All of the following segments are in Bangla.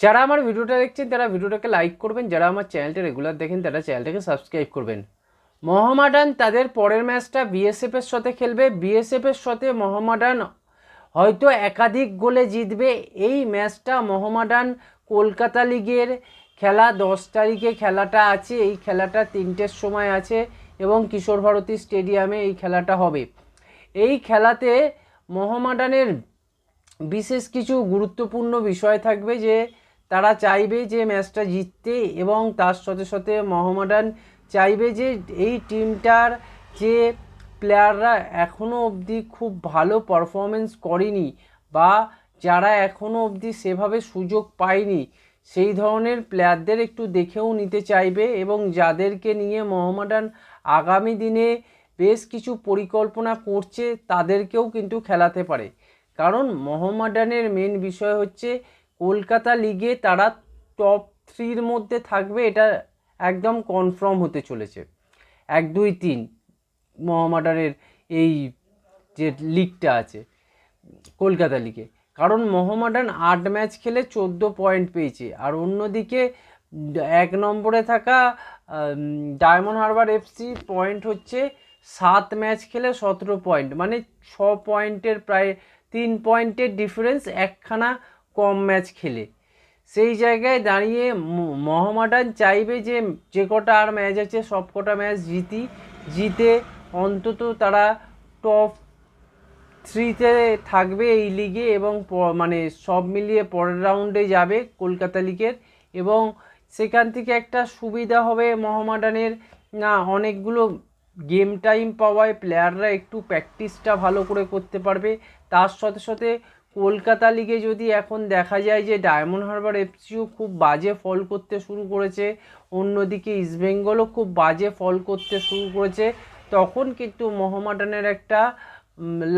যারা আমার ভিডিওটা দেখছেন, তারা ভিডিওটাকে লাইক করবেন। যারা আমার চ্যানেলটা রেগুলার দেখেন, তারা চ্যানেলটাকে সাবস্ক্রাইব করবেন। মোহামেডান তাদের পরের ম্যাচটা বিএসএফের সাথে খেলবে। বিএসএফের সাথে মোহামেডান হয়তো একাধিক গোলে জিতবে। এই ম্যাচটা মোহামেডান কলকাতা লিগের খেলা দশ তারিখে খেলাটা আছে। এই খেলাটা তিনটের সময় আছে এবং কিশোর ভারতী স্টেডিয়ামে এই খেলাটা হবে। এই খেলাতে মোহামেডানের বিশেষ কিছু গুরুত্বপূর্ণ বিষয় থাকবে যে তারা চাইবে যে ম্যাচটা জিততে এবং তার সাথে সাথে মোহামেডান চাইবে যে এই টিমটার যে প্লেয়াররা এখনও অবধি খুব ভালো পারফরমেন্স করেনি বা যারা এখনও অবধি সেভাবে সুযোগ পায়নি, সেই ধরনের প্লেয়ারদের একটু দেখেও নিতে চাইবে এবং যাদেরকে নিয়ে মোহামেডান আগামী দিনে বেশ কিছু পরিকল্পনা করছে, তাদেরকেও কিন্তু খেলাতে পারে। কারণ মোহামেডানের মেন বিষয় হচ্ছে কলকাতা লিগে তারা টপ থ্রির মধ্যে থাকবে, এটা একদম কনফার্ম হতে চলেছে। এক, দুই, তিন মোহামেডানের এই যে লিগটা আছে, কলকাতা লিগে। কারণ মোহামেডান আট ম্যাচ খেলে চোদ্দ পয়েন্ট পেয়েছে, আর অন্যদিকে এক নম্বরে থাকা ডায়মন্ড হারবার এফসি পয়েন্ট হচ্ছে সাত ম্যাচ খেলে সতেরো পয়েন্ট মানে ছ পয়েন্টের প্রায় তিন পয়েন্টের ডিফারেন্স একখানা কম ম্যাচ খেলে। সেই জায়গায় দাঁড়িয়ে মোহামেডান চাইবে যে যে কটা আর ম্যাচ আছে, সব কটা ম্যাচ জিতি। জিতে অন্তত তারা টপ থ্রিতে থাকবে এই লিগে এবং মানে সব মিলিয়ে পরের রাউন্ডে যাবে কলকাতা লিগের এবং সেখান থেকে একটা সুবিধা হবে মোহামেডানের। না, অনেকগুলো গেম টাইম পাওয়ায় প্লেয়াররা একটু প্র্যাকটিসটা ভালো করে করতে পারবে। তার সাথে সাথে কলকাতা লিগে যদি এখন দেখা যায় যে ডায়মন্ড হারবার এফসিও খুব বাজে ফল করতে শুরু করেছে, অন্যদিকে ইস্টবেঙ্গলও খুব বাজে ফল করতে শুরু করেছে, তখন কিন্তু মোহামেডানের একটা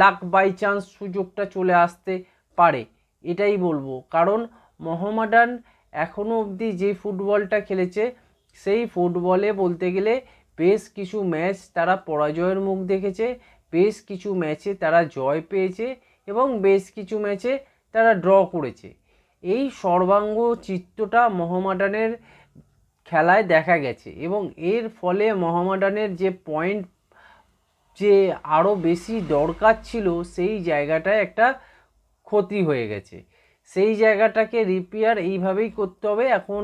লাক বাই চান্স সুযোগটা চলে আসতে পারে। এটাই বলব। কারণ মোহামেডান এখনও অবধি যে ফুটবলটা খেলেছে, সেই ফুটবলে বলতে গেলে বেশ কিছু ম্যাচ তারা পরাজয়ের মুখ দেখেছে, বেশ কিছু ম্যাচে তারা জয় পেয়েছে এবং বেশ কিছু ম্যাচে তারা ড্র করেছে। এই সর্বাঙ্গ চিত্রটা মোহামেডানের খেলায় দেখা গেছে এবং এর ফলে মোহামেডানের যে পয়েন্ট, যে আরও বেশি দরকার ছিল, সেই জায়গাটায় একটা ক্ষতি হয়ে গেছে। সেই জায়গাটাকে রিপেয়ার এইভাবেই করতে হবে। এখন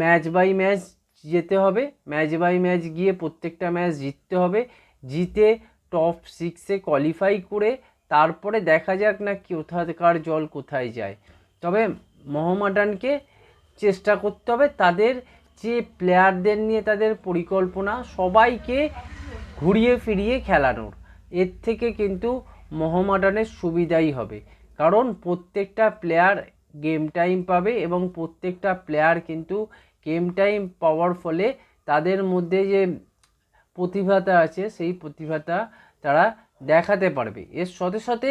ম্যাচ বাই ম্যাচ যেতে হবে। ম্যাচ বাই ম্যাচ গিয়ে প্রত্যেকটা ম্যাচ জিততে হবে। জিতে টপ সিক্সে কোয়ালিফাই করে তারপরে দেখা যাক না কোথাকার জল কোথায় যায়। তবে মোহামেডানকে চেষ্টা করতে হবে তাদের যে প্লেয়ারদের নিয়ে তাদের পরিকল্পনা, সবাইকে ঘুরিয়ে ফিরিয়ে খেলানোর। এর থেকে কিন্তু মোহামেডানের সুবিধাই হবে। কারণ প্রত্যেকটা প্লেয়ার গেম টাইম পাবে এবং প্রত্যেকটা প্লেয়ার কিন্তু গেম টাইম পাওয়ার ফলে তাদের মধ্যে যে প্রতিভাটা আছে, সেই প্রতিভাটা তারা দেখাতে পারবে। এর সাথে সাথে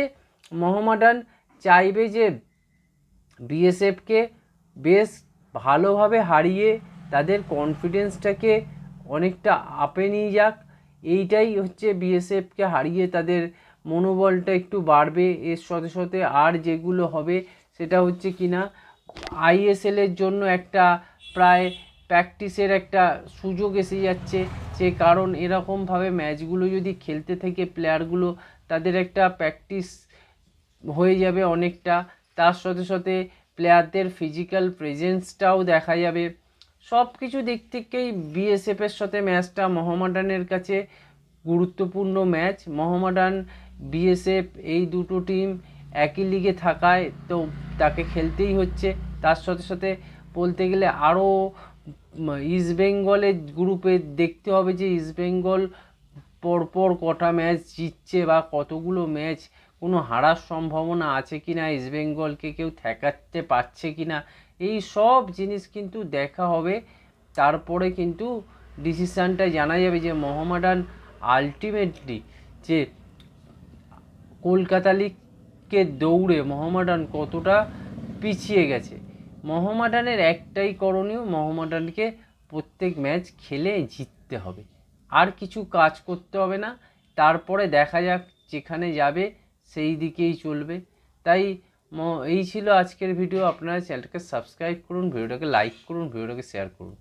মোহামেডান চাইবে যে বিএসএফকে বেশ ভালোভাবে হারিয়ে তাদের কনফিডেন্সটাকে অনেকটা আপে নিয়ে যাক। এইটাই হচ্ছে বিএসএফকে হারিয়ে তাদের মনোবলটা একটু বাড়বে। এর সাথে সাথে আর যেগুলো হবে সেটা হচ্ছে কি না আইএসএলের জন্য একটা প্রায় প্র্যাকটিসের একটা সুযোগ এসে যাচ্ছে। যে কারণ এরকমভাবে ম্যাচগুলো যদি খেলতে থেকে প্লেয়ারগুলো তাদের একটা প্র্যাকটিস হয়ে যাবে অনেকটা। তার সাথে সাথে প্লেয়ারদের ফিজিক্যাল প্রেজেন্সটাও দেখা যাবে। সব কিছু দিক থেকেই বিএসএফের সাথে ম্যাচটা মোহামেডানের কাছে গুরুত্বপূর্ণ ম্যাচ মোহামেডান বিএসএফ এই দুটো টিম একই লিগে থাকায় তো তাকে খেলতেই হচ্ছে। তার সাথে সাথে বলতে গেলে আরও ইস্টবেঙ্গলের গ্রুপে দেখতে হবে যে ইস্টবেঙ্গল পরপর কটা ম্যাচ জিতছে বা কতগুলো ম্যাচ কোনো হারার সম্ভাবনা আছে কি না ইস্টবেঙ্গলকে কেউ ঠেকাতে পারছে কি না এই সব জিনিস কিন্তু দেখা হবে। তারপরে কিন্তু ডিসিশানটা জানা যাবে যে মোহামেডান আলটিমেটলি যে কলকাতা লিগকে দৌড়ে মোহামেডান কতটা পিছিয়ে গেছে। মোহামেডানের একটাই করণীয়, মহমাডানকে প্রত্যেক ম্যাচ খেলে জিততে হবে। আর কিছু কাজ করতে হবে না। তারপরে দেখা যাক যেখানে যাবে, সেই দিকেই চলবে। তাই এই ছিল আজকের ভিডিও। আপনারা চ্যানেলটাকে সাবস্ক্রাইব করুন, ভিডিওটাকে লাইক করুন, ভিডিওটাকে শেয়ার করুন।